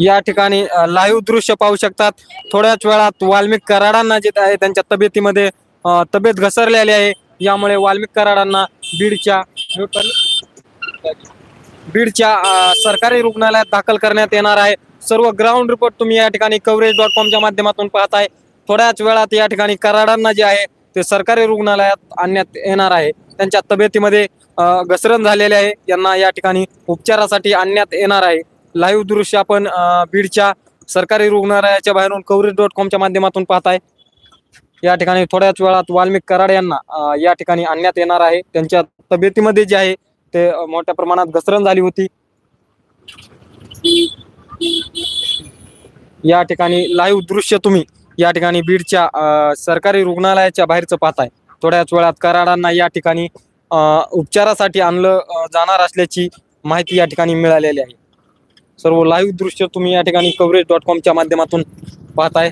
या ठिकाणी लाईव्ह दृश्य पाहू शकतात. थोड्याच वेळात वाल्मिक कराडांना जे आहे त्यांच्या तब्येतीमध्ये तब्येत घसरलेली आहे. यामुळे वाल्मिक कराडांना बीडच्या बीडच्या सरकारी रुग्णालयात दाखल करण्यात येणार आहे. सर्व ग्राउंड रिपोर्ट तुम्ही या ठिकाणी कव्हरेज डॉट कॉमच्या माध्यमातून पाहताय. थोड्याच वेळात या ठिकाणी कराडांना जे आहे ते सरकारी रुग्णालयात आणण्यात येणार आहे. त्यांच्या तब्येतीमध्ये घसरण झालेले आहे. यांना या ठिकाणी उपचारासाठी आणण्यात येणार आहे. लाईव्ह दृश्य आपण बीडच्या सरकारी रुग्णालयाच्या बाहेरून कवरेज डॉट कॉमच्या माध्यमातून पाहताय. या ठिकाणी थोड्याच वेळात वाल्मिक कराड यांना या ठिकाणी आणण्यात येणार आहे. त्यांच्या तब्येतीमध्ये जे आहे ते मोठ्या प्रमाणात घसरण झाली होती. या ठिकाणी लाईव्ह दृश्य तुम्ही या ठिकाणी बीडच्या अ, सरकारी रुग्णालयाच्या बाहेरचं पाहताय. थोड्याच वेळात कराडांना या ठिकाणी उपचारासाठी आणलं जाणार असल्याची माहिती या ठिकाणी मिळालेली आहे. सर्व लाईव्ह दृश्य तुम्ही या ठिकाणी कव्हरेज डॉट कॉमच्या माध्यमातून पाहताय.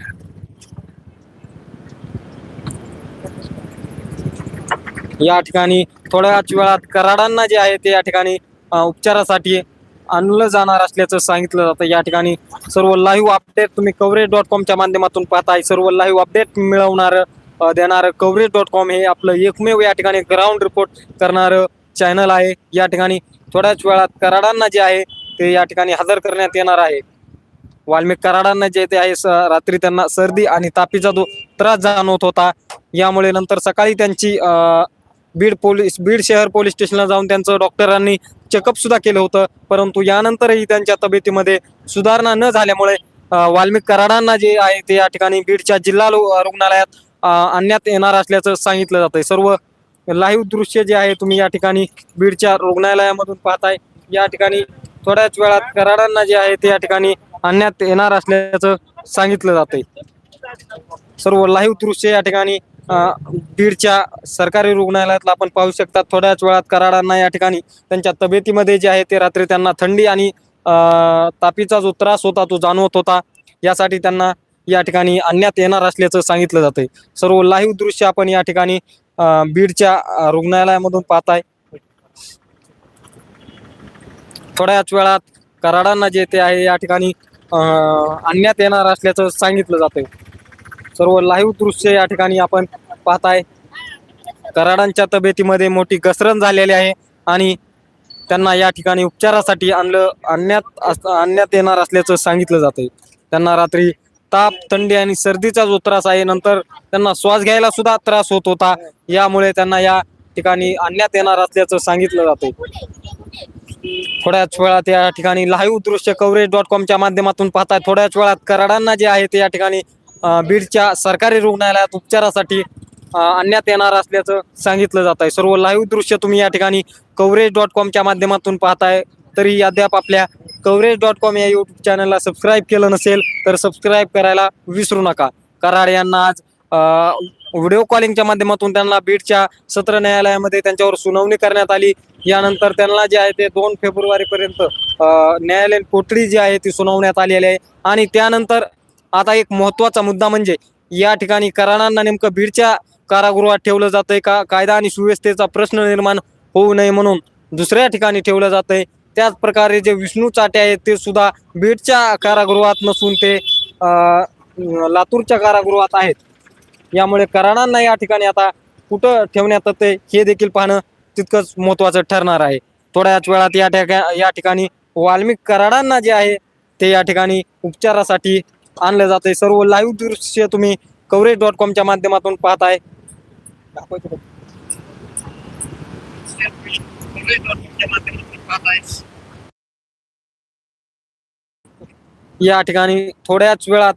या ठिकाणी थोड्याच वेळात कराडांना जे आहे ते या ठिकाणी उपचारासाठी आणलं जाणार असल्याचं सांगितलं जातं. या ठिकाणी सर्व लाईव्ह अपडेट तुम्ही कव्हरेज डॉट कॉमच्या माध्यमातून पाहताय. सर्व लाईव्ह अपडेट मिळवणार देणारं कव्हरेज डॉट कॉम हे आपलं एकमेव या ठिकाणी ग्राउंड रिपोर्ट करणारं चॅनल आहे. या ठिकाणी थोड्याच वेळात कराडांना जे आहे ते या ठिकाणी हजर करण्यात येणार आहे. वाल्मिक कराडांना जे ते आहे स- रात्री त्यांना सर्दी आणि तापीचा जो त्रास जाणवत होता. यामुळे नंतर सकाळी त्यांची बीड पोलीस बीड शहर पोलीस स्टेशनला जाऊन त्यांचं डॉक्टरांनी चेकअप सुद्धा केलं होतं. परंतु यानंतरही त्यांच्या तब्येतीमध्ये सुधारणा न झाल्यामुळे वाल्मिक कराडांना जे आहे ते या ठिकाणी बीडच्या जिल्हा रुग्णालयात आणण्यात येणार असल्याचं सांगितलं जातंय. सर्व लाईव्ह दृश्य जे आहे तुम्ही या ठिकाणी बीडच्या रुग्णालयामधून पाहताय. या ठिकाणी थोड्याच वेळात कराडांना जे आहे ते या ठिकाणी आणण्यात येणार असल्याचं सांगितलं जातंय. सर्व लाईव्ह दृश्य या ठिकाणी बीडच्या सरकारी रुग्णालयातला आपण पाहू शकता. थोड्याच वेळात कराडांना या ठिकाणी त्यांच्या तब्येतीमध्ये जे आहे ते रात्री त्यांना थंडी आणि अ, तापीचा जो त्रास होता तो जाणवत होता. यासाठी त्यांना या ठिकाणी आणण्यात येणार असल्याचं सांगितलं जातंय. सर्व लाईव्ह दृश्य आपण या ठिकाणी बीडच्या रुग्णालयामधून पाहताय. थोड्याच वेळात कराडांना जे ते आहे या ठिकाणी आणण्यात येणार असल्याचं सांगितलं जातंय. सर्व लाईव्ह दृश्य या ठिकाणी आपण पाहताय. कराडांच्या तब्येतीमध्ये मोठी घसरण झालेली आहे आणि त्यांना या ठिकाणी उपचारासाठी आणलं आणण्यात आणण्यात येणार असल्याचं सांगितलं जातंय. त्यांना रात्री ताप थंडी आणि सर्दीचा जो त्रास आहे नंतर त्यांना श्वास घ्यायला सुद्धा त्रास होत होता. यामुळे त्यांना या ठिकाणी आणण्यात येणार असल्याचं सांगितलं जातं थोड्याच वेळात या ठिकाणी लाईव्ह दृश्य कव्हरेज डॉट कॉमच्या माध्यमातून पाहताय. थोड्याच वेळात कराडांना जे आहे ते या ठिकाणी बीडच्या सरकारी रुग्णालयात उपचारासाठी आणण्यात येणार असल्याचं सांगितलं जात आहे सर्व लाईव्ह दृश्य तुम्ही या ठिकाणी कव्हरेज डॉट कॉमच्या माध्यमातून पाहताय. तरी अद्याप आपल्या कव्हरेज डॉट कॉम या यूट्यूब चॅनलला सबस्क्राईब केलं नसेल तर सबस्क्राईब करायला विसरू नका. कराड यांना आज व्हिडिओ कॉलिंगच्या माध्यमातून त्यांना बीडच्या सत्र न्यायालयामध्ये त्यांच्यावर सुनावणी करण्यात आली. यानंतर त्यांना जे आहे ते दोन फेब्रुवारीपर्यंत पर्यंत न्यायालयीन कोठडी जी आहे ती सुनावण्यात आलेली आहे. आणि त्यानंतर आता एक महत्त्वाचा मुद्दा म्हणजे या ठिकाणी कराडांना नेमकं बीडच्या कारागृहात ठेवलं जातंय का? कायदा आणि सुव्यवस्थेचा प्रश्न निर्माण होऊ नये म्हणून दुसऱ्या ठिकाणी ठेवलं जातंय. त्याच प्रकारे जे विष्णू चाटे आहेत ते सुद्धा बीडच्या कारागृहात नसून ते लातूरच्या कारागृहात आहेत. यामुळे कराडांना या ठिकाणी आता कुठं ठेवण्यात येते हे देखील पाहणं तितकंच महत्वाचं ठरणार आहे. थोड्याच वेळात या ठिका या ठिकाणी वाल्मिक कराडांना जे आहे ते या ठिकाणी उपचारासाठी आणलं जाते सर्व लाईव्ह दृश्य तुम्ही कव्हरेज डॉट कॉमच्या माध्यमातून पाहताय. या ठिकाणी थोड्याच वेळात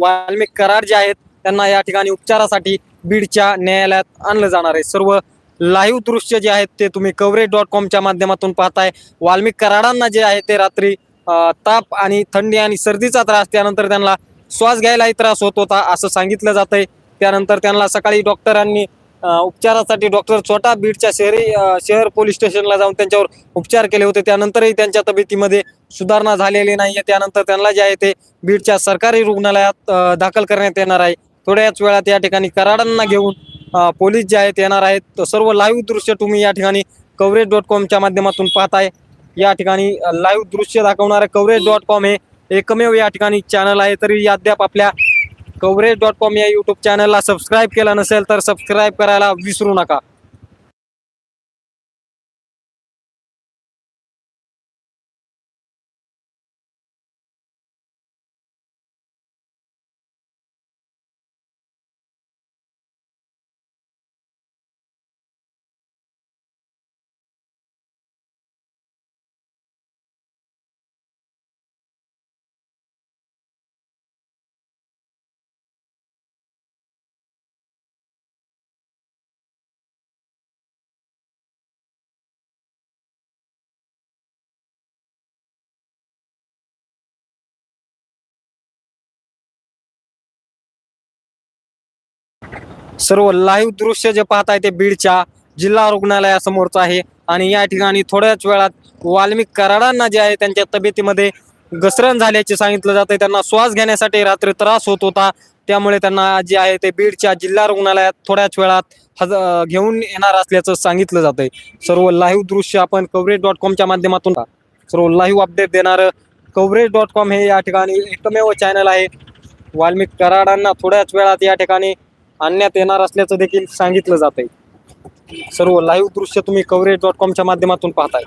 वाल्मिक कराड जे आहेत त्यांना या ठिकाणी उपचारासाठी बीडच्या न्यायालयात आणलं जाणार आहे. सर्व लाईव्ह दृश्य जे आहेत ते तुम्ही कव्हरेज डॉट कॉमच्या माध्यमातून पाहताय. वाल्मिक कराडांना जे आहे ते रात्री ताप आणि थंडी आणि सर्दीचा त्रास त्यानंतर त्यांना श्वास घ्यायलाही त्रास होत होता असं सांगितलं जातंय. त्यानंतर त्यांना सकाळी डॉक्टरांनी उपचारासाठी डॉक्टर छोटा बीडच्या शहरी शहर पोलीस स्टेशनला जाऊन त्यांच्यावर उपचार केले होते. त्यानंतरही त्यांच्या तब्येतीमध्ये सुधारणा झालेली नाहीये. त्यानंतर त्यांना जे आहे ते बीडच्या सरकारी रुग्णालयात दाखल करण्यात येणार आहे. थोड्याच वेळात या ठिकाणी कराडांना घेऊन पोलीस जे आहेत येणार आहेत तर सर्व लाईव्ह दृश्य तुम्ही या ठिकाणी कव्हरेज डॉट कॉमच्या माध्यमातून पाहताय. या ठिकाणी लाईव्ह दृश्य दाखवणारं कव्हरेज डॉट कॉम हे एकमेव या ठिकाणी चॅनल आहे. तरी अद्याप आपल्या कवरेज डॉट कॉम या यूट्यूब चॅनलला सबस्क्राईब केला नसेल तर सबस्क्राईब करायला विसरू नका. सर्व लाईव्ह दृश्य जे पाहताय ते बीडच्या जिल्हा रुग्णालयासमोरचं आहे. आणि या ठिकाणी थोड्याच वेळात वाल्मिक कराडांना जे आहे त्यांच्या तब्येतीमध्ये घसरण झाल्याचे सांगितलं जाते त्यांना श्वास घेण्यासाठी रात्री त्रास होत होता. त्यामुळे त्यांना जे आहे ते बीडच्या जिल्हा रुग्णालयात थोड्याच वेळात हज घेऊन येणार असल्याचं सांगितलं जातंय. सर्व लाईव्ह दृश्य आपण कवरेज डॉट कॉमच्या माध्यमातून सर्व लाईव्ह अपडेट देणारं कवरेज डॉट कॉम हे या ठिकाणी एकमेव चॅनल आहे. वाल्मिक कराडांना थोड्याच वेळात या ठिकाणी आणण्यात येणार असल्याचं देखील सांगितलं जात आहे सर्व लाईव्ह दृश्य तुम्ही कवरेज डॉट कॉमच्या माध्यमातून पाहताय.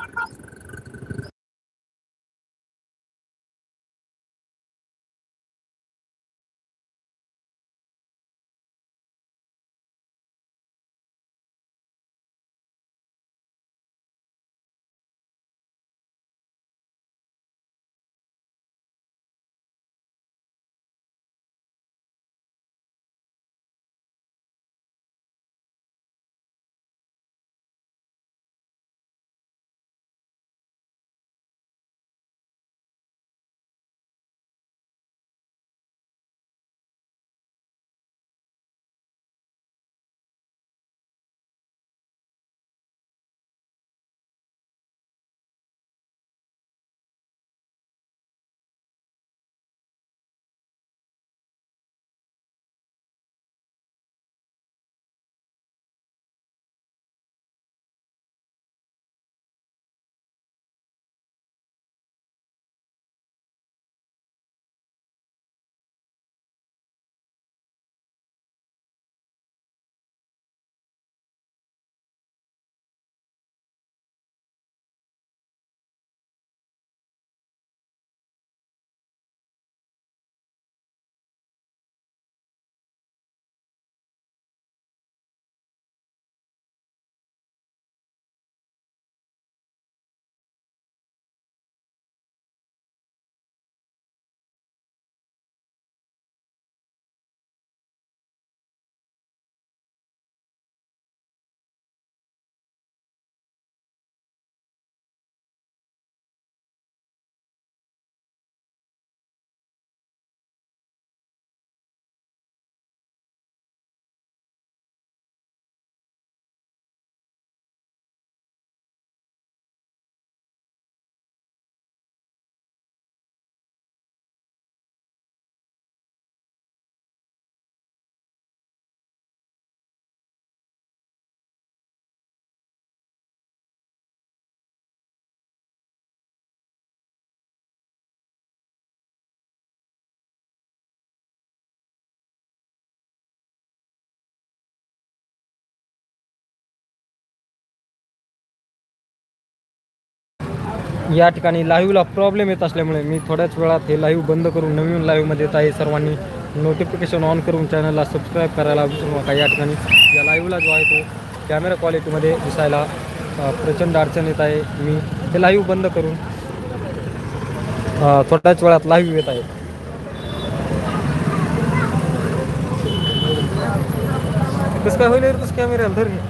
या ठिकाणी लाईव्हला प्रॉब्लेम येत असल्यामुळे मी थोड्याच वेळात हे लाईव्ह बंद करून नवीन लाईव्हमध्ये येत आहे. सर्वांनी नोटिफिकेशन ऑन करून चॅनलला सबस्क्राईब करायला विसरू नका. या ठिकाणी या लाईव्हला जो आहे तो कॅमेरा क्वालिटीमध्ये दिसायला प्रचंड अडचण येत आहे. मी हे लाईव्ह बंद करून थोड्याच वेळात लाईव्ह येत आहे. कसं काय होईल तसं कॅमेऱ्याला धर घे.